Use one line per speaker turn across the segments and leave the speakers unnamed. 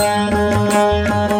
Música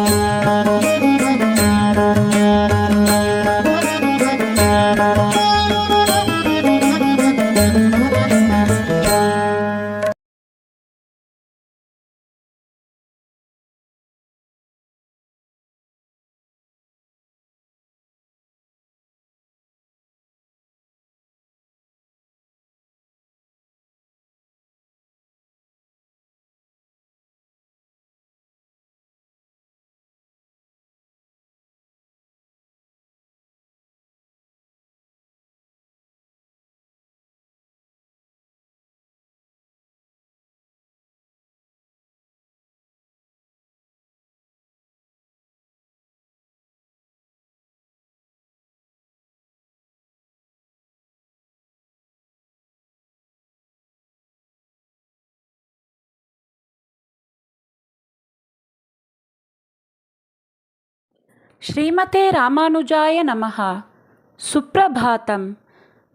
ஸ்ரீமதே ராமானுஜாய நமஹா. சுப்ரபாதம்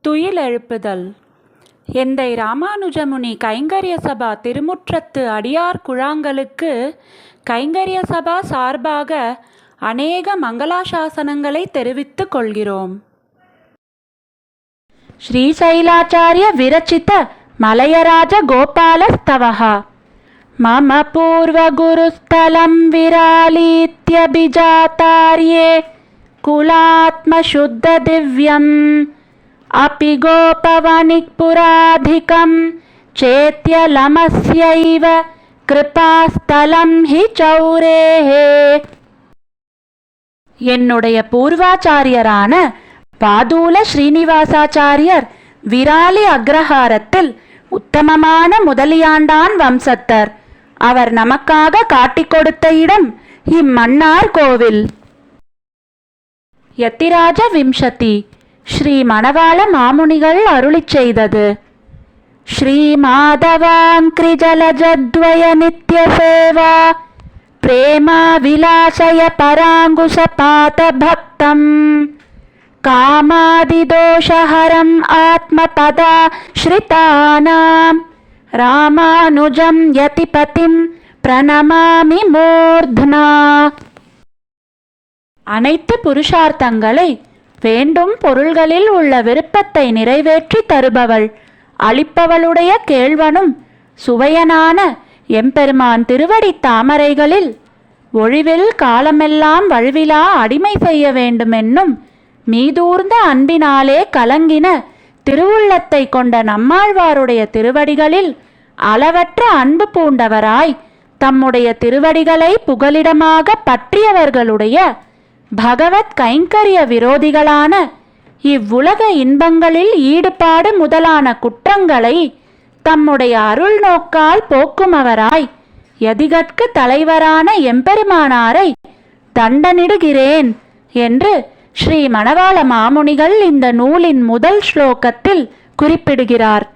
துயிலெழுப்புதல் எந்தை ராமானுஜமுனி கைங்கரிய சபா திருமுற்றத்து அடியார் குழாங்களுக்கு கைங்கரிய சபா சார்பாக அநேக மங்களாசாசனங்களை தெரிவித்துக் கொள்கிறோம். ஸ்ரீசைலாச்சாரிய விரச்சித மலையராஜ கோபாலஸ்தவः मम पूर्वगुरुस्थलं विरालीत्यभिजातार्ये कुलात्मशुद्धदिव्यम् अपि गोपवणिक्पुराधिकं चेत्यलमस्यैव कृपास्थलं हि चौरेः என்னுடைய பூர்வாச்சாரியரான பாதூல ஸ்ரீனிவாசாச்சாரியர் விராலி அக்ரஹாரத்தில் உத்தமமான முதலியாண்டான் வம்சத்தர் அவர் நமக்காக காட்டிக் கொடுத்த இடம் இம்மன்னார் கோவில். யத்திராஜ விம்சதி. ஸ்ரீ மணவாள மாமுனிகள் அருளி செய்தது. ஸ்ரீமாதவாங்கிரிஜலஜத்வய நித்ய சேவா பிரேமா விலாசய பராங்குச பாத பக்தம் காமாதிதோஷஹரம் ஆத்மபதா ஸ்ரிதானாம். ராமானுஜம் யதிபதிம் பிரணமாமி மூர்த்னா அனைத்து புருஷார்த்தங்களை வேண்டும் பொருள்களில் உள்ள விருப்பத்தை நிறைவேற்றி தருபவள். அளிப்பவளுடைய கேள்வனும் சுவையனான எம்பெருமான் திருவடி தாமரைகளில் ஒழிவில் காலமெல்லாம் வழுவிலா அடிமை செய்ய வேண்டுமென்னும் மீதூர்ந்த அன்பினாலே கலங்கின திருவுள்ளத்தை கொண்ட நம்மாழ்வாருடைய திருவடிகளில் அளவற்ற அன்பு பூண்டவராய் தம்முடைய திருவடிகளை புகலிடமாக பற்றியவர்களுடைய பகவத் கைங்கரிய விரோதிகளான இவ்வுலக இன்பங்களில் ஈடுபாடு முதலான குற்றங்களை தம்முடைய அருள் நோக்கால் போக்குமவராய் எதிகற்கு தலைவரான எம்பெருமானாரை தண்டனிடுகிறேன் என்று ஸ்ரீ மணவாள மாமுனிகள் இந்த நூலின் முதல் ஸ்லோகத்தில் குறிப்பிடுகிறார்.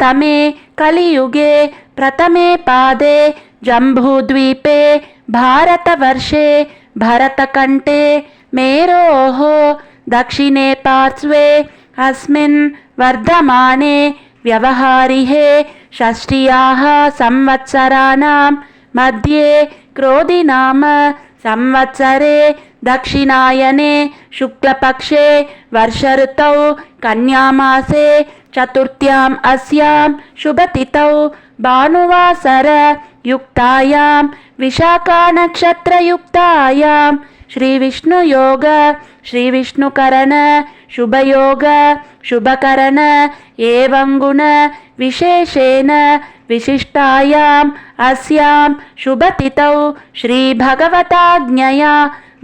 तमे कलियुगे प्रथमे पादे जम्बूद्वीपे भारतवर्षे भरतकण्ठे मेरोः दक्षिणे पार्श्वे अस्मिन् वर्धमाने व्यवहारिहे षष्ट्याः संवत्सराणां मध्ये సంవత్సరే దక్షిణాయనే శుక్లపక్షే వర్షరుతౌ కన్యామాసే చతుర్థ్యాం అస్యాం శుభతిథౌ భానువాసర యుక్తాయాం విశాఖానక్షత్రయుక్తాయాం. శ్రీవిష్ణుయోగ శ్రీవిష్ణుకరణ శుభయోగ శుభకరణ ఏవం గుణ విశేషేణ विशिष्टायाम् अस्यां शुभतिथौ श्रीभगवताज्ञया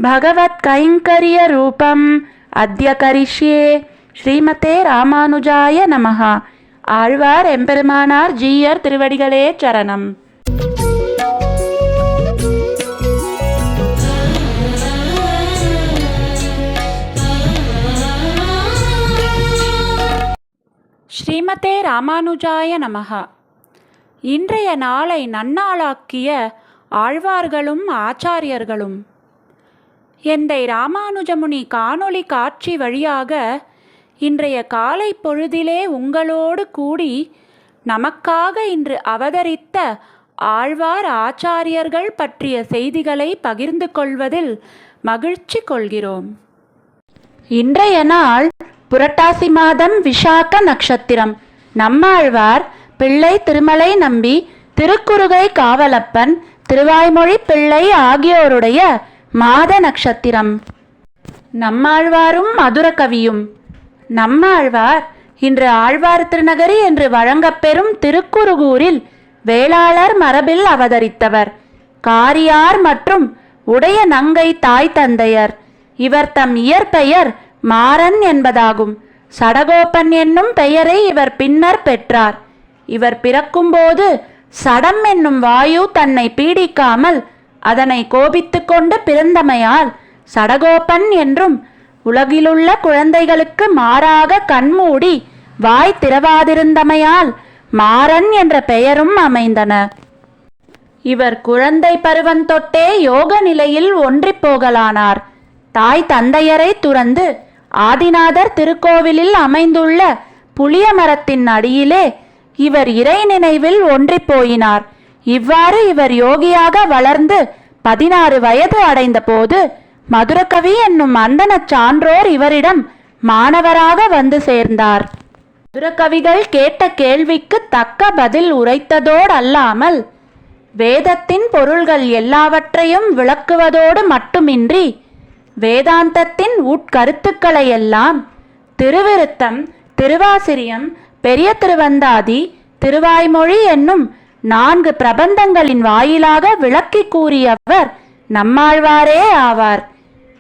भगवत्कैङ्कर्यरूपम् अद्य करिष्ये ശ്രീമതേ രാമാനുജായ നമ ആഴ്വാർ എമ്പെരുമാനാർ ജീയർ തിരുവടികളെ ചരണം ശ്രീമതേ രാമാനുജായ നമഃ இன்றைய நாளை நன்னாளாக்கிய ஆழ்வார்களும் ஆச்சாரியர்களும். எந்தை ராமானுஜமுனி காணொளி காட்சி வழியாக இன்றைய காலை பொழுதிலே உங்களோடு கூடி நமக்காக இன்று அவதரித்த ஆழ்வார் ஆச்சாரியர்கள் பற்றிய செய்திகளை பகிர்ந்து கொள்வதில் மகிழ்ச்சி கொள்கிறோம். இன்றைய நாள் புரட்டாசி மாதம் விஷாக்க நட்சத்திரம். நம்மாழ்வார் பிள்ளை திருமலை நம்பி திருக்குறுகை காவலப்பன் திருவாய்மொழி பிள்ளை ஆகியோருடைய மாத நட்சத்திரம். நம்மாழ்வாரும் மதுர கவியும். நம்மாழ்வார் இன்று ஆழ்வார் திருநகரி என்று வழங்கப்பெறும் திருக்குறுகூரில் வேளாளர் மரபில் அவதரித்தவர் காரியார் மற்றும் உடைய நங்கை தாய் தந்தையர். இவர் தம் இயற்பெயர் மாறன் என்பதாகும். சடகோபன் என்னும் பெயரை இவர் பின்னர் பெற்றார். இவர் பிறக்கும்போது சடம் என்னும் வாயு தன்னை பீடிக்காமல் அதனை கோபித்து கொண்டு பிறந்தமையால் சடகோபன் என்றும் உலகிலுள்ள குழந்தைகளுக்கு மாறாக கண்மூடி வாய் திறவாதிருந்தமையால் மாறன் என்ற பெயரும் அமைந்தன. இவர் குழந்தை பருவம் தொட்டே யோக நிலையில் ஒன்றிப் போகலானார். தாய் தந்தையரை துறந்து ஆதிநாதர் திருக்கோவிலில் அமைந்துள்ள புளிய மரத்தின் அடியிலே இவர் இறை நினைவில் ஒன்றிப் போயினார். இவ்வாறு இவர் யோகியாக வளர்ந்து பதினாறு வயது அடைந்தபோது மதுரகவி என்னும் அந்தன சான்றோர் இவரிடம் மாணவராக வந்து சேர்ந்தார். மதுரகவிகள் கேட்ட கேள்விக்கு தக்க பதில் உரைத்ததோடு அல்லாமல் வேதத்தின் பொருள்கள் எல்லாவற்றையும் விளக்குவதோடு மட்டுமின்றி வேதாந்தத்தின் உட்கருத்துக்களையெல்லாம் திருவிருத்தம் திருவாசிரியம் பெரிய திருவந்தாதி திருவாய்மொழி என்னும் நான்கு பிரபந்தங்களின் வாயிலாக விளக்கி கூறியவர் நம்மாழ்வாரே ஆவார்.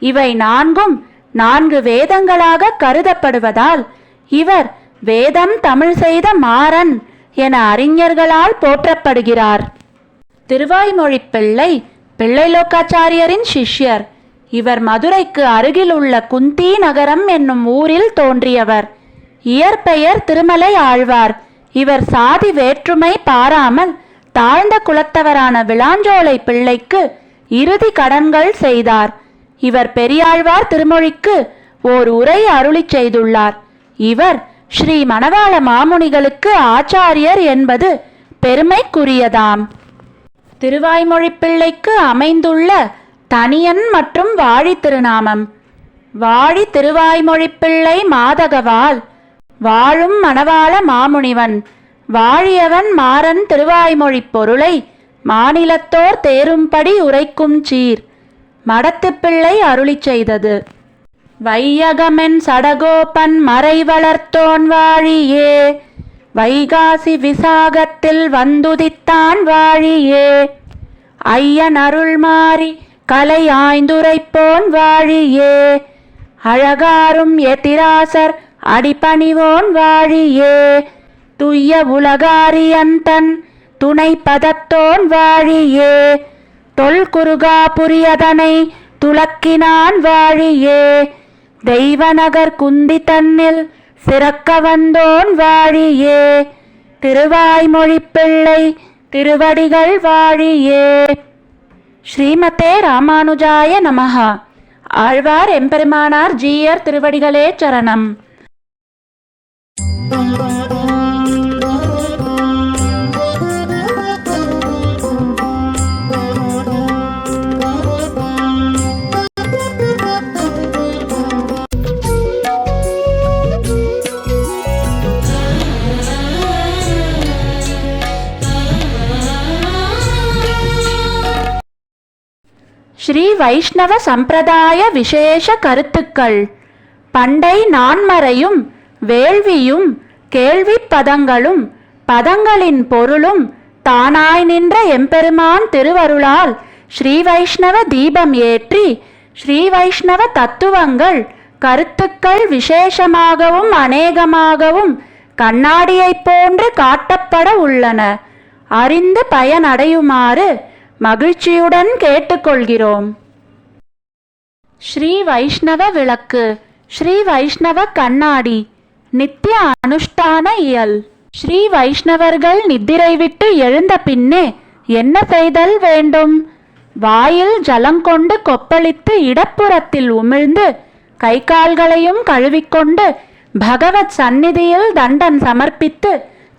இவை நான்கும் நான்கு வேதங்களாக கருதப்படுவதால் இவர் வேதம் தமிழ் செய்த மாறன் என அறிஞர்களால் போற்றப்படுகிறார். திருவாய்மொழி பிள்ளை பிள்ளை லோகாச்சாரியரின் சிஷ்யர். இவர் மதுரைக்கு அருகில் உள்ள குந்தி நகரம் என்னும் ஊரில் தோன்றியவர். இயற்பெயர் திருமலை ஆழ்வார். இவர் சாதி வேற்றுமை பாராமல் தாழ்ந்த குலத்தவரான விளாஞ்சோலை பிள்ளைக்கு இறுதி கடன்கள் செய்தார். இவர் பெரியாழ்வார் திருமொழிக்கு ஓர் உரை அருளிச் செய்துள்ளார். இவர் ஸ்ரீ மணவாள மாமுனிகளுக்கு ஆச்சாரியர் என்பது பெருமைக்குரியதாம். திருவாய்மொழி பிள்ளைக்கு அமைந்துள்ள தனியன் மற்றும் வாழி திருநாமம். வாழி திருவாய்மொழி பிள்ளை மாதகவால் வாழும் மணவாள மாமுனிவன். வாழியவன் மாறன் திருவாய்மொழிப் பொருளை மாநிலத்தோர் தேரும்படி உரைக்கும் சீர். மடத்துப்பிள்ளை அருளி அருளிச் செய்தது. வையகமென் சடகோபன் மறை வளர்த்தோன் வாழியே. வைகாசி விசாகத்தில் வந்துதித்தான் வாழியே. ஐயன் அருள் மாறி கலை ஆய்ந்துரைப்போன் வாழியே. அழகாரும் எதிராசர் அடிபணிவோன் வாழியே. துய்ய உலகாரியந்தன் துணை பதத்தோன் வாழியே. தொல்குருகா புரியதனை துளக்கினான் வாழியே. தெய்வநகர் குந்தி தன்னில் சிறக்க வந்தோன் வாழியே. திருவாய்மொழி பிள்ளை திருவடிகள் வாழியே. ஸ்ரீமதே ராமானுஜாய நமஹா. ஆழ்வார் எம்பெருமானார் ஜீயர் திருவடிகளே சரணம். ஸ்ரீ வைஷ்ணவ சம்பிரதாய விசேஷ கருத்துக்கள். பண்டை நான்மறையும் வேள்வியும் கேள்விப்பதங்களும் பதங்களின் பொருளும் தானாய் நின்ற எம்பெருமான் திருவருளால் ஸ்ரீ வைஷ்ணவ தீபம் ஏற்றி ஸ்ரீ வைஷ்ணவ தத்துவங்கள் கருத்துக்கள் விசேஷமாகவும் அநேகமாகவும் கண்ணாடியைப் போன்று காட்டப்பட உள்ளன. அறிந்து பயனடையுமாறு மகிழ்ச்சியுடன் கேட்டுக்கொள்கிறோம். ஸ்ரீ வைஷ்ணவ விளக்கு ஸ்ரீ வைஷ்ணவ கண்ணாடி நித்திய அனுஷ்டான இயல் ஸ்ரீ வைஷ்ணவர்கள் நித்திரை விட்டு எழுந்த பின்னே என்ன செய்தல் வேண்டும்? வாயில் ஜலங்கொண்டு கொப்பளித்து இடப்புறத்தில் உமிழ்ந்து கை கால்களையும் கழுவிக்கொண்டு பகவத் சந்நிதியில் தண்டன் சமர்ப்பித்து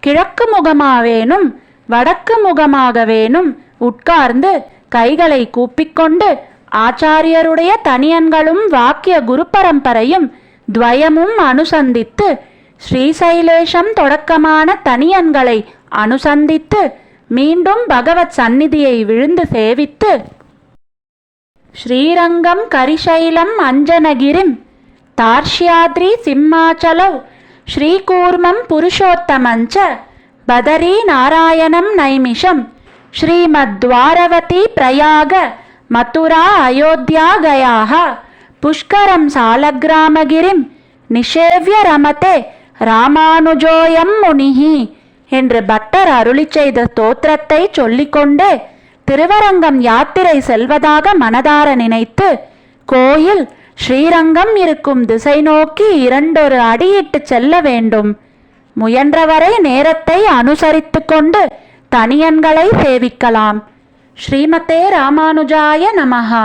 கிழக்கு முகமாவேனும் வடக்கு முகமாகவேனும் உட்கார்ந்து கைகளை கூப்பிக்கொண்டு ஆச்சாரியருடைய தனியன்களும் வாக்கிய குரு பரம்பரையும் துவயமும் அனுசந்தித்து ஸ்ரீசைலேஷம் தொடக்கமான தனியன்களை அனுசந்தித்து மீண்டும் பகவத் சந்நிதியை விழுந்து சேவித்து ஸ்ரீரங்கம் கரிசைலம் அஞ்சனகிரிம் தார்ஷ்யாத்ரி சிம்மாச்சலவ் ஸ்ரீகூர்மம் புருஷோத்தமஞ்ச பதரி நாராயணம் நைமிஷம் ஸ்ரீமத்வாரவதி பிரயாக மதுரா அயோத்தியா கயாகா. புஷ்கரம் சாலக்கிராமகிரிம் நிஷேவ்ய ரமதே ராமானுஜோயம் முனிஹி என்று பட்டர் அருளி செய்த ஸ்தோத்திரத்தை சொல்லிக்கொண்டே திருவரங்கம் யாத்திரை செல்வதாக மனதார நினைத்து கோயில் ஸ்ரீரங்கம் இருக்கும் திசை நோக்கி இரண்டொரு அடியிட்டு செல்ல வேண்டும். முயன்றவரை நேரத்தை அனுசரித்து கொண்டு தனியன்களை சேவிக்கலாம். ஸ்ரீமதே ராமானுஜாய நமஹா.